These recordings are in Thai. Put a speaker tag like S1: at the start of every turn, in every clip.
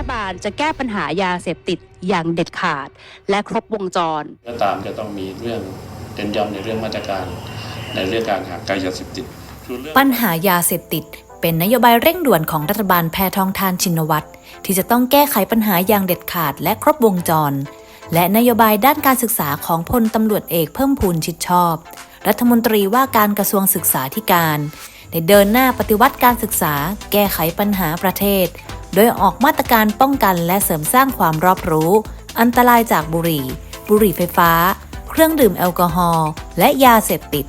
S1: ฐบาลจะแก้ปัญหายาเสพติดอย่างเด็ดขาด และครบวงจร
S2: ก็ตามจะต้องมีเรื่องเน้นย้ำในเรื่องมาตรการในเรื่องการหางไกลยาเสพติดส่วนเรื่อง
S3: ปัญหายาเสพติด เป็นนโยบายเร่งด่วนของรัฐบาลแพทองทานชินวัตรที่จะต้องแก้ไขปัญหาอย่างเด็ดขาดและครบวงจร และนโยบายด้านการศึกษาของพลตำรวจเอกเพิ่มพูนชิดชอบ รัฐมนตรีว่าการกระทรวงศึกษาธิการได้เดินหน้าปฏิวัติการศึกษา แก้ไขปัญหาประเทศ โดยออกมาตรการป้องกันและเสริมสร้างความรอบรู้ อันตรายจากบุหรี่ บุหรี่ไฟฟ้า เครื่องดื่มแอลกอฮอล์และยาเสพติด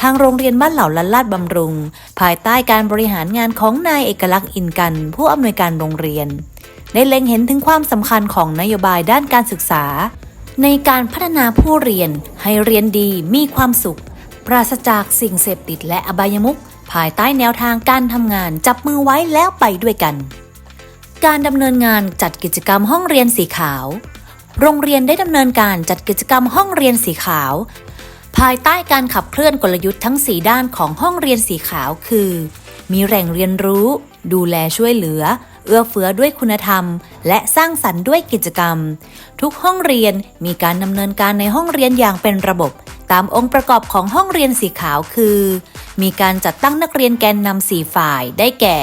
S3: ทางโรงเรียนบ้านเหล่าลันลาดบำรุง ภายใต้การบริหารงานของนายเอกลักษณ์อินกัน ผู้อำนวยการโรงเรียน ได้เล็งเห็นถึงความสำคัญของนโยบายด้านการศึกษา ในการพัฒนาผู้เรียน ให้เรียนดีมีความสุข ปราศจากสิ่งเสพติดและอบายมุขภายใต้แนวทางการทำงานจับมือไว้แล้วไปด้วยกัน การดำเนินงานจัดกิจกรรมห้องเรียนสีขาว โรงเรียนได้ดำเนินการจัดกิจกรรมห้องเรียนสีขาว ภายใต้การขับเคลื่อนกลยุทธ์ทั้ง 4 ด้านของห้องเรียนสีขาวคือ มีแหล่งเรียนรู้ ดูแลช่วยเหลือ เอื้อเฟื้อด้วยคุณธรรม และสร้างสรรค์ด้วยกิจกรรม ทุกห้องเรียนมีการดำเนินการในห้องเรียนอย่างเป็นระบบ ตามองค์ประกอบของห้องเรียนสีขาวคือ มีการจัดตั้งนักเรียนแกนนำสี่ฝ่ายได้แก่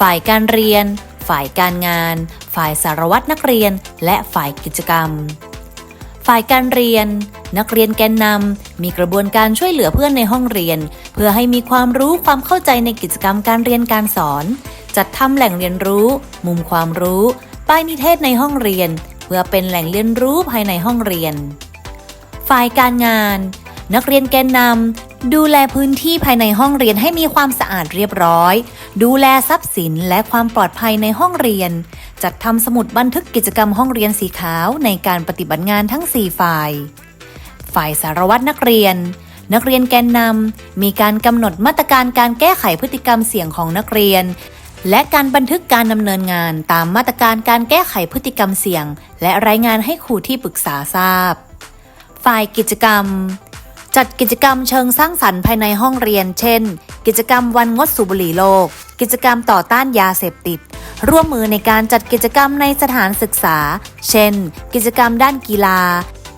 S3: ฝ่ายการเรียน ฝ่ายการงาน ฝ่ายสารวัตรนักเรียน และฝ่ายกิจกรรม ฝ่ายการเรียน นักเรียนแกนนำมีกระบวนการช่วยเหลือเพื่อนในห้องเรียน เพื่อให้มีความรู้ความเข้าใจในกิจกรรมการเรียนการสอน จัดทำแหล่งเรียนรู้ มุมความรู้ ป้ายนิเทศในห้องเรียน เพื่อเป็นแหล่งเรียนรู้ภายในห้องเรียน ฝ่ายการงานนักเรียนแกนนำ ดูแลพื้นที่ภายในห้องเรียนให้มีความสะอาดเรียบร้อย ดูแลทรัพย์สินและความปลอดภัยในห้องเรียน จัดทำสมุดบันทึกกิจกรรมห้องเรียนสีขาวในการปฏิบัติงานทั้ง 4 ฝ่าย ฝ่ายสารวัตรนักเรียน นักเรียนแกนนำมีการกำหนดมาตรการการแก้ไขพฤติกรรมเสี่ยงของนักเรียน และการบันทึกการดำเนินงานตามมาตรการการแก้ไขพฤติกรรมเสี่ยง และรายงานให้ครูที่ปรึกษาทราบ ฝ่ายกิจกรรม จัดกิจกรรมเชิงสร้างสรรค์ภายในห้องเรียน เช่น กิจกรรมวันงดสูบบุหรี่โลก กิจกรรมต่อต้านยาเสพติด ร่วมมือในการจัดกิจกรรมในสถานศึกษา เช่น กิจกรรมด้านกีฬา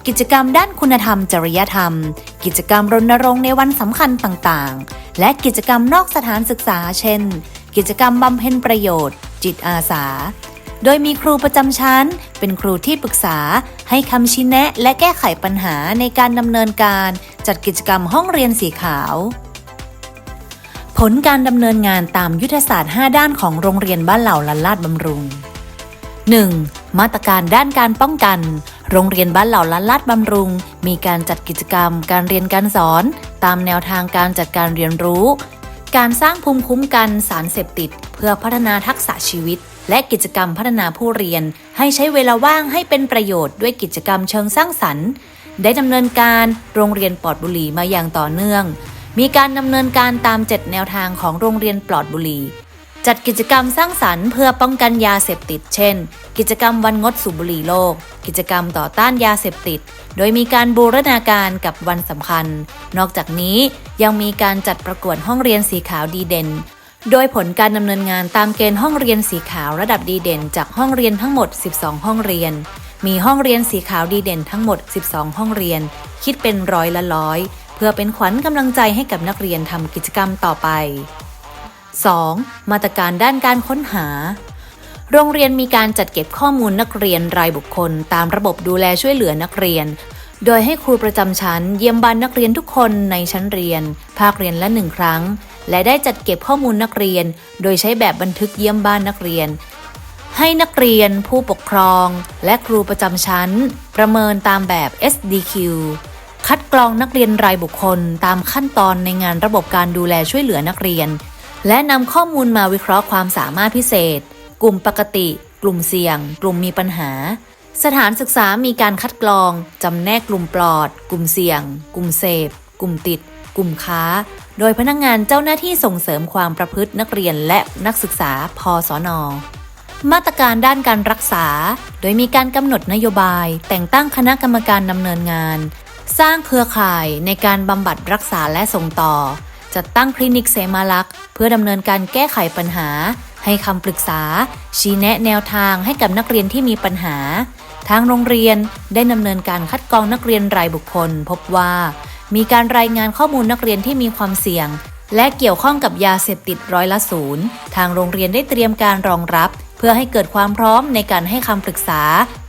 S3: กิจกรรมด้านคุณธรรม จริยธรรม กิจกรรมรณรงค์ในวันสำคัญต่างๆ และกิจกรรมนอกสถานศึกษา เช่น กิจกรรมบำเพ็ญประโยชน์ จิตอาสาโดยมีครูประจำชั้น เป็นครูที่ปรึกษาให้คำชี้แนะและแก้ไขปัญหาในการดำเนินการ จัดกิจกรรมห้องเรียนสีขาว ผลการดำเนินงานตามยุทธศาสตร์ 5 ด้านของโรงเรียนบ้านเหล่าลันลาดบำรุง 1. มาตรการด้านการป้องกัน โรงเรียนบ้านเหล่าลันลาดบำรุง มีการจัดกิจกรรม การเรียนการสอน ตามแนวทางการจัดการเรียนรู้ การสร้างภูมิคุ้มกันสารเสพติด เพื่อพัฒนาทักษะชีวิต และกิจกรรมพัฒนาผู้เรียน ให้ใช้เวลาว่างให้เป็นประโยชน์ด้วยกิจกรรมเชิงสร้างสรรค์ ได้ดำเนินการโรงเรียนปลอดบุหรี่มาอย่างต่อเนื่อง มีการดำเนินการตาม 7 แนวทางของโรงเรียนปลอดบุหรี่จัดกิจกรรมสร้างสรรค์เพื่อป้องกันยาเสพติด เช่น กิจกรรมวันงดสูบบุหรี่โลก กิจกรรมต่อต้านยาเสพติด โดยมีการบูรณาการกับวันสำคัญ นอกจากนี้ยังมีการจัดประกวดห้องเรียนสีขาวดีเด่น โดยผลการดำเนินงานตามเกณฑ์ห้องเรียนสีขาวระดับดีเด่น จากห้องเรียนทั้งหมด 12 ห้องเรียน มีห้องเรียนสีขาวดีเด่นทั้งหมด 12 ห้องเรียน คิดเป็นร้อยละร้อย เพื่อเป็นขวัญกำลังใจให้กับนักเรียนทำกิจกรรมต่อไป 2. มาตรการด้านการค้นหา โรงเรียนมีการจัดเก็บข้อมูลนักเรียนรายบุคคล ตามระบบดูแลช่วยเหลือนักเรียน โดยให้ครูประจำชั้น เยี่ยมบ้านนักเรียนทุกคนในชั้นเรียน ภาคเรียนละหนึ่งครั้ง และได้จัดเก็บข้อมูลนักเรียน โดยใช้แบบบันทึกเยี่ยมบ้านนักเรียน ให้นักเรียนผู้ปกครอง และครูประจำชั้น ประเมินตามแบบ SDQ คัดกรองนักเรียนรายบุคคลตามขั้นตอนในงานระบบการดูแลช่วยเหลือนักเรียน และนำข้อมูลมาวิเคราะห์ความสามารถพิเศษ กลุ่มปกติ กลุ่มเสี่ยง กลุ่มมีปัญหา สถานศึกษามีการคัดกรองจำแนกกลุ่มปลอด กลุ่มเสี่ยง กลุ่มเสพ กลุ่มติด กลุ่มค้า โดยพนักงงานเจ้าหน้าที่ส่งเสริมความประพฤตินักเรียนและนักศึกษาพสน มาตรการด้านการรักษา โดยมีการกำหนดนโยบาย แต่งตั้งคณะกรรมการดำเนินงาน สร้างเครือข่ายในการบำบัดรักษาและส่งต่อ จัดตั้งคลินิกเสมาลักษ์เพื่อดำเนินการแก้ไขปัญหา ให้คำปรึกษา ชี้แนะแนวทางให้กับนักเรียนที่มีปัญหา ทางโรงเรียนได้ดำเนินการคัดกรองนักเรียนรายบุคคล พบว่า มีการรายงานข้อมูลนักเรียนที่มีความเสี่ยงและเกี่ยวข้องกับยาเสพติดร้อยละศูนย์ทางโรงเรียนได้เตรียมการรองรับเพื่อให้เกิดความพร้อมในการให้คำปรึกษา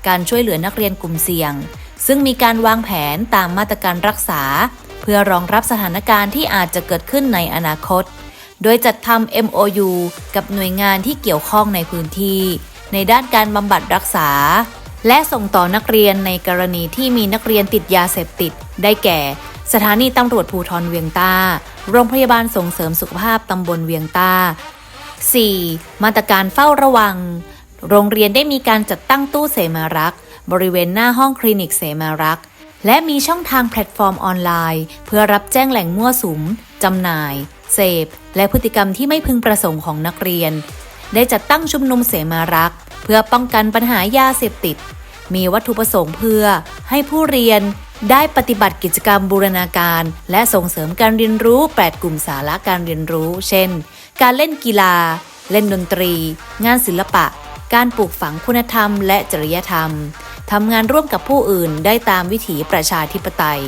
S3: การช่วยเหลือนักเรียนกลุ่มเสี่ยง ซึ่งมีการวางแผนตามมาตรการรักษา เพื่อรองรับสถานการณ์ที่อาจจะเกิดขึ้นในอนาคต โดยจัดทำ MOU กับหน่วยงานที่เกี่ยวข้องในพื้นที่ ในด้านการบำบัดรักษา และส่งต่อนักเรียนในกรณีที่มีนักเรียนติดยาเสพติด ได้แก่ สถานีตำรวจภูทรเวียงต้าโรงพยาบาลส่งเสริมสุขภาพตำบลเวียงต้า 4. มาตรการเฝ้าระวัง โรงเรียนได้มีการจัดตั้งตู้เสมารักษ์ บริเวณหน้าห้องคลินิกเสมารักษ์ และมีช่องทางแพลตฟอร์มออนไลน์ เพื่อรับแจ้งแหล่งมั่วสุมจำหน่าย เสพ และพฤติกรรมที่ไม่พึงประสงค์ของนักเรียน ได้จัดตั้งชุมนุมเสมารักษ์ เพื่อป้องกันปัญหายาเสพติด มีวัตถุประสงค์เพื่อ ให้ผู้เรียนได้ปฏิบัติกิจกรรมบูรณาการ และส่งเสริมการเรียนรู้ 8 กลุ่มสาระการเรียนรู้ เช่น การเล่นกีฬา เล่นดนตรี งานศิลปะ การปลูกฝังคุณธรรมและจริยธรรม ทำงานร่วมกับผู้อื่นได้ตามวิถีประชาธิปไตย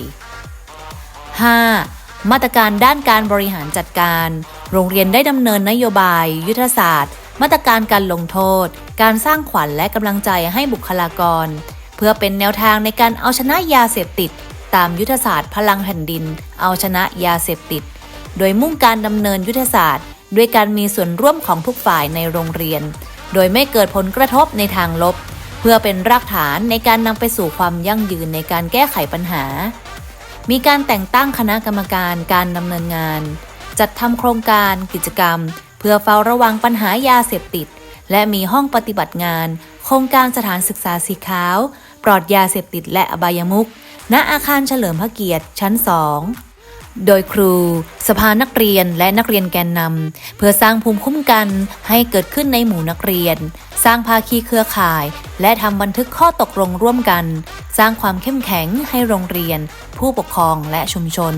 S3: 5. มาตรการด้านการบริหารจัดการ โรงเรียนได้ดำเนินนโยบาย ยุทธศาสตร์ มาตรการการลงโทษ การสร้างขวัญและกำลังใจให้บุคลากร เพื่อเป็นแนวทางในการเอาชนะยาเสพติด ตามยุทธศาสตร์พลังแผ่นดิน เอาชนะยาเสพติด โดยมุ่งการดำเนินยุทธศาสตร์ ด้วยการมีส่วนร่วมของทุกฝ่ายในโรงเรียน โดยไม่เกิดผลกระทบในทางลบ เพื่อเป็นรากฐานในการนำไปสู่ความยั่งยืนในการแก้ไขปัญหา มีการแต่งตั้งคณะกรรมการการดำเนินงาน จัดทำโครงการกิจกรรม เพื่อเฝ้าระวังปัญหายาเสพติด และมีห้องปฏิบัติงาน โครงการสถานศึกษาสีขาว ปลอดยาเสพติดและอบายมุขณอาคารเฉลิมพระเกียรติชั้น2 โดยครู สภานักเรียนและนักเรียนแกนนำเพื่อสร้างภูมิคุ้มกันให้เกิดขึ้นในหมู่นักเรียน สร้างภาคีเครือข่าย และทำบันทึกข้อตกลงร่วมกัน สร้างความเข้มแข็งให้โรงเรียน ผู้ปกครองและชุมชน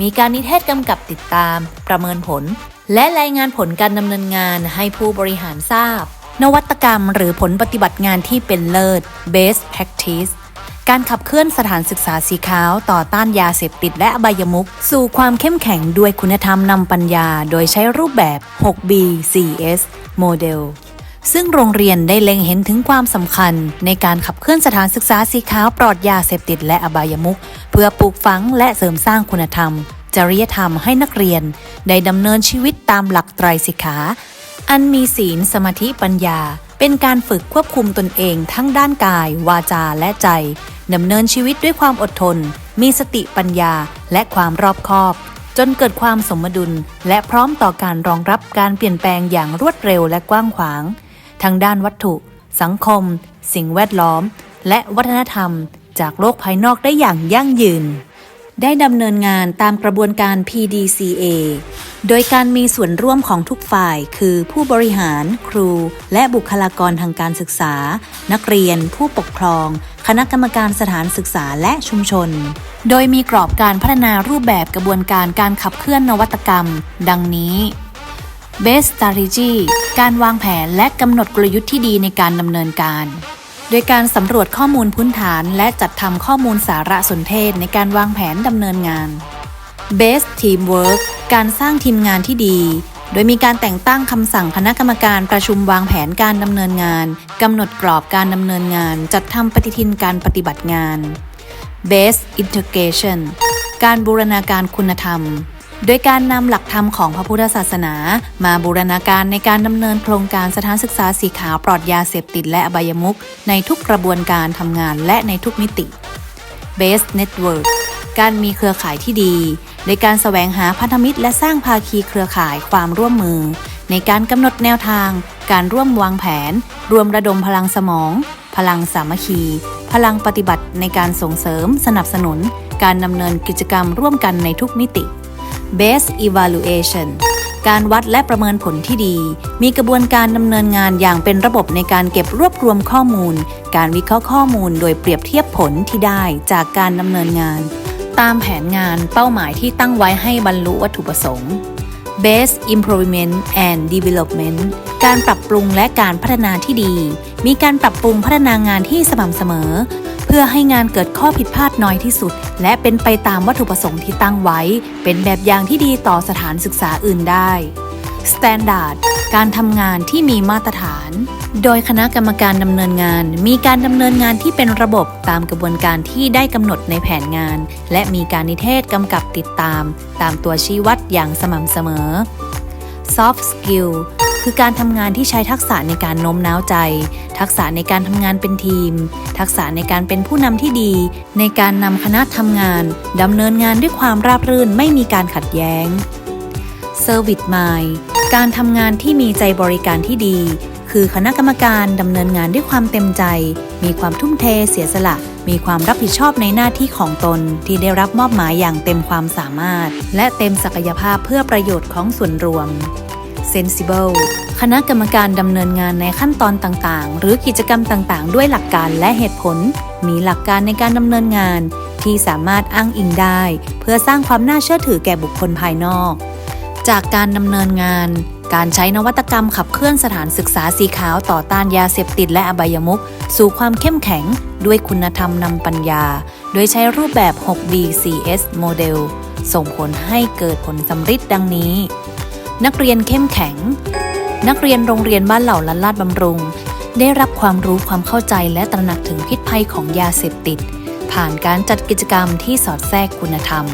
S3: มีการนิเทศกำกับติดตาม ประเมินผล และรายงานผลการดำเนินงานให้ผู้บริหารทราบ นวัตกรรมหรือผลปฏิบัติงานที่เป็นเลิศ best practice การขับเคลื่อนสถานศึกษาสีขาวต่อต้านยาเสพติดและอบายมุขสู่ความเข้มแข็งด้วยคุณธรรมนำปัญญา โดยใช้รูปแบบ 6B 4S โมเดลซึ่งโรงเรียนได้เล็งเห็นถึงความสำคัญ ในการขับเคลื่อนสถานศึกษาสีขาวปลอดยาเสพติดและอบายมุขเพื่อปลูกฝังและเสริมสร้างคุณธรรม จริยธรรมให้นักเรียน ได้ดำเนินชีวิตตามหลักไตรสิกขา อันมีศีลสมาธิปัญญา เป็นการฝึกควบคุมตนเองทั้งด้านกาย วาจาและใจ ดำเนินชีวิตด้วยความอดทน มีสติปัญญาและความรอบคอบ จนเกิดความสมดุล และพร้อมต่อการรองรับการเปลี่ยนแปลงอย่างรวดเร็วและกว้างขวางทั้งด้านวัตถุ สังคม สิ่งแวดล้อม และวัฒนธรรม จากโลกภายนอกได้อย่างยั่งยืน ได้ดำเนินงานตามกระบวนการ PDCA โดยการมีส่วนร่วมของทุกฝ่ายคือผู้บริหาร ครู และบุคลากรทางการศึกษา นักเรียน ผู้ปกครอง คณะกรรมการสถานศึกษาและชุมชน โดยมีกรอบการพัฒนารูปแบบกระบวนการการขับเคลื่อนนวัตกรรม ดังนี้ Best Strategy การวางแผนและกำหนดกลยุทธ์ที่ดีในการดำเนินการ โดยการสำรวจข้อมูลพื้นฐาน และจัดทำข้อมูลสารสนเทศในการวางแผนดำเนินงาน Best Teamwork การสร้างทีมงานที่ดี โดยมีการแต่งตั้งคำสั่งคณะกรรมการประชุมวางแผนการดำเนินงานกำหนดกรอบการดำเนินงาน จัดทำปฏิทินการปฏิบัติงาน Best Integration การบูรณาการคุณธรรม โดยการนำหลักธรรมของพระพุทธศาสนา มาบูรณาการในการดำเนินโครงการสถานศึกษาสีขาวปลอดยาเสพติดและอบายมุขในทุกกระบวนการทำงานและในทุกมิติ Best Network การมีเครือข่ายที่ดี ในการแสวงหาพันธมิตร และสร้างภาคีเครือข่ายความร่วมมือ ในการกำหนดแนวทาง การร่วมวางแผน รวมระดมพลังสมอง พลังสามัคคี พลังปฏิบัติในการส่งเสริม สนับสนุน การดำเนินกิจกรรมร่วมกันในทุกมิติ Best Evaluation การวัดและประเมินผลที่ดี มีกระบวนการดำเนินงานอย่างเป็นระบบในการเก็บรวบรวมข้อมูล การวิเคราะห์ข้อมูลโดยเปรียบเทียบผลที่ได้จากการดำเนินงาน ตามแผนงานเป้าหมายที่ตั้งไว้ให้บรรลุวัตถุประสงค์ Base Improvement and Development การปรับปรุงและการพัฒนาที่ดี มีการปรับปรุงพัฒนางานที่สม่ำเสมอ เพื่อให้งานเกิดข้อผิดพลาดน้อยที่สุด และเป็นไปตามวัตถุประสงค์ที่ตั้งไว้ เป็นแบบอย่างที่ดีต่อสถานศึกษาอื่นได้ Standard การทำงานที่มีมาตรฐาน โดยคณะกรรมการดำเนินงาน มีการดำเนินงานที่เป็นระบบตามกระบวนการที่ได้กำหนดในแผนงาน และมีการนิเทศกำกับติดตาม ตามตัวชี้วัดอย่างสม่ำเสมอ Soft Skill คือการทำงานที่ใช้ทักษะในการโน้มน้าวใจ ทักษะในการทำงานเป็นทีม ทักษะในการเป็นผู้นำที่ดี ในการนำคณะทำงานดำเนินงานด้วยความราบรื่นไม่มีการขัดแย้ง Service Mind การทำงานที่มีใจบริการที่ดี คือคณะกรรมการดำเนินงานด้วยความเต็มใจ มีความทุ่มเทเสียสละ มีความรับผิดชอบในหน้าที่ของตนที่ได้รับมอบหมายอย่างเต็มความสามารถ และเต็มศักยภาพเพื่อประโยชน์ของส่วนรวม Sensible คณะกรรมการดำเนินงานในขั้นตอนต่างๆ หรือกิจกรรมต่างๆ ด้วยหลักการและเหตุผล มีหลักการในการดำเนินงานที่สามารถอ้างอิงได้ เพื่อสร้างความน่าเชื่อถือแก่บุคคลภายนอก จากการดำเนินงาน การใช้นวัตกรรมขับเคลื่อนสถานศึกษาสีขาวต่อต้านยาเสพติดและอบายมุขสู่ความเข้มแข็ง ด้วยคุณธรรมนำปัญญา โดยใช้รูปแบบ 6BCS โมเดลส่งผลให้เกิดผลสำฤทธิ์ดังนี้ นักเรียนเข้มแข็ง นักเรียนโรงเรียนบ้านเหล่าลันลาดบำรุง ได้รับความรู้ความเข้าใจและตระหนักถึงพิษภัยของยาเสพติด ผ่านการจัดกิจกรรมที่สอดแทรกคุณธรรม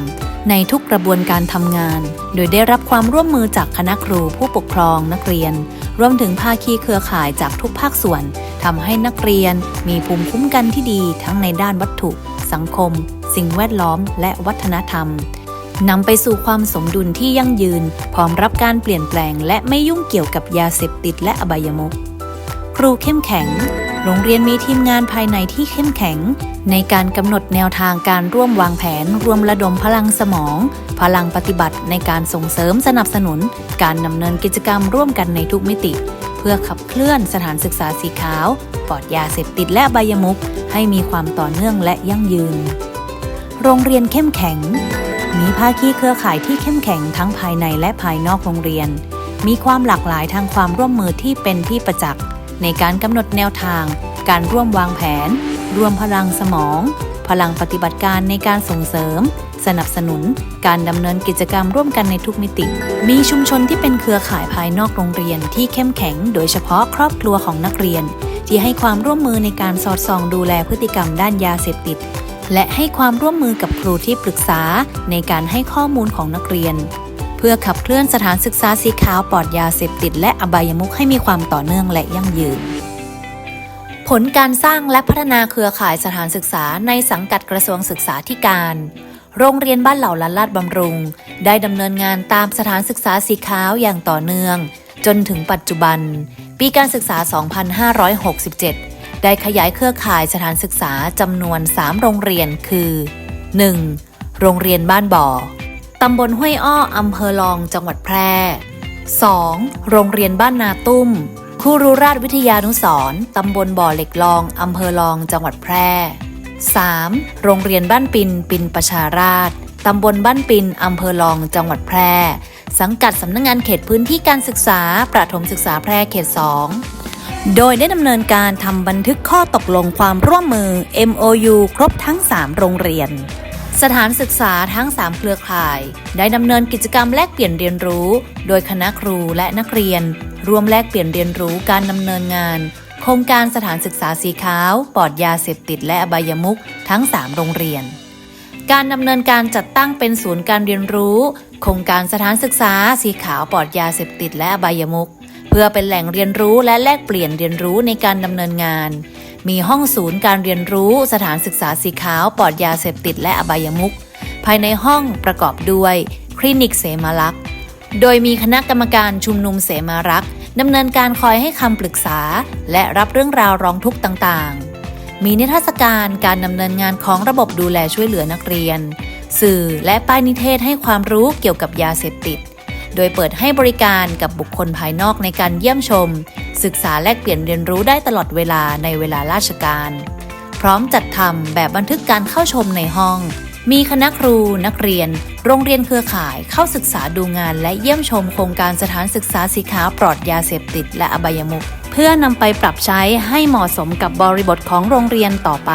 S3: ในทุกกระบวนการทำงาน โดยได้รับความร่วมมือจากคณะครูผู้ปกครองนักเรียน รวมถึงภาคีเครือข่ายจากทุกภาคส่วนทำให้นักเรียนมีภูมิคุ้มกันที่ดีทั้งในด้านวัตถุ สังคม สิ่งแวดล้อม และวัฒนธรรมนำไปสู่ความสมดุลที่ยั่งยืน พร้อมรับการเปลี่ยนแปลง และไม่ยุ่งเกี่ยวกับยาเสพติดและอบายมุขครูเข้มแข็ง โรงเรียนมีทีมงานภายในที่เข้มแข็ง ในการกำหนดแนวทางการร่วมวางแผนรวมระดมพลังสมอง พลังปฏิบัติในการส่งเสริมสนับสนุน การดำเนินกิจกรรมร่วมกันในทุกมิติ เพื่อขับเคลื่อนสถานศึกษาสีขาว ปลอดยาเสพติดและอบยมุขให้มีความต่อเนื่องและยั่งยืน โรงเรียนเข้มแข็ง มีภาคีเครือข่ายที่เข้มแข็งทั้งภายในและภายนอกโรงเรียน มีความหลากหลายทางความร่วมมือที่เป็นที่ประจักษ์ ในการกำหนดแนวทาง การร่วมวางแผน รวมพลังสมอง พลังปฏิบัติการในการส่งเสริม สนับสนุน การดำเนินกิจกรรมร่วมกันในทุกมิติ มีชุมชนที่เป็นเครือข่ายภายนอกโรงเรียนที่เข้มแข็ง โดยเฉพาะครอบครัวของนักเรียน ที่ให้ความร่วมมือในการสอดส่องดูแลพฤติกรรมด้านยาเสพติดและให้ความร่วมมือกับครูที่ปรึกษาในการให้ข้อมูลของนักเรียน พื่อขับเคลื่อนสถานศึกษาสีขาวปลอดยาเสพติดและอบายมุขให้มีความต่อเนื่องและยั่งยืน ผลการสร้างและพัฒนาเครือข่ายสถานศึกษาในสังกัดกระทรวงศึกษาธิการ โรงเรียนบ้านเหล่าลันลาดบำรุง ได้ดำเนินงานตามสถานศึกษาสีขาวอย่างต่อเนื่อง จนถึงปัจจุบัน ปีการศึกษา 2567ได้ขยายเครือข่ายสถานศึกษาจำนวน 3 โรงเรียนคือ 1. โรงเรียนบ้านบ่อ ตำบลห้วยอ้ออำเภอลองจังหวัดแพร่ 2. โรงเรียนบ้านนาตุ้มครูรุราชวิทยานุสรตำบลบ่อเหล็กลองอำเภอลองจังหวัดแพร่ 3. โรงเรียนบ้านปินปินประชาราชตำบลบ้านปินอำเภอลองจังหวัดแพร่ สังกัดสำนักงงานเขตพื้นที่การศึกษา ประถมศึกษาแพร่เขต 2 โดยได้ดำเนินการทำบันทึกข้อตกลงความร่วมมือ MOU ครบทั้ง 3 โรงเรียน สถานศึกษาทั้ง 3 เครือข่าย ได้ดำเนินกิจกรรมแลกเปลี่ยนเรียนรู้ โดยคณะครูและนักเรียนร่วมแลกเปลี่ยนเรียนรู้การดำเนินงาน โครงการสถานศึกษาสีขาวปลอดยาเสพติดและอบายมุขทั้ง 3 โรงเรียน การดำเนินการจัดตั้งเป็นศูนย์การเรียนรู้ โครงการสถานศึกษาสีขาวปลอดยาเสพติดและอบายมุขเพื่อเป็นแหล่งเรียนรู้และแลกเปลี่ยนเรียนรู้ในการดำเนินงาน มีห้องศูนย์การเรียนรู้สถานศึกษาสีขาวปลอดยาเสพติดและอบายมุขภายในห้องประกอบด้วยคลินิกเสมาลักษ์โดยมีคณะกรรมการชุมนุมเสมารักษ์ดำเนินการคอยให้คำปรึกษา และรับเรื่องราวร้องทุกข์ต่างๆ มีนิทรรศการการดำเนินงานของระบบดูแลช่วยเหลือนักเรียน สื่อและป้ายนิเทศให้ความรู้เกี่ยวกับยาเสพติด โดยเปิดให้บริการกับบุคคลภายนอกในการเยี่ยมชม ศึกษาแลกเปลี่ยนเรียนรู้ได้ตลอดเวลาในเวลาราชการ พร้อมจัดทำแบบบันทึกการเข้าชมในห้อง มีคณะครู นักเรียน โรงเรียนเครือข่ายเข้าศึกษาดูงานและเยี่ยมชมโครงการสถานศึกษาสีขาวปลอดยาเสพติด และอบายมุขเพื่อนำไปปรับใช้ให้เหมาะสมกับบริบทของโรงเรียนต่อไป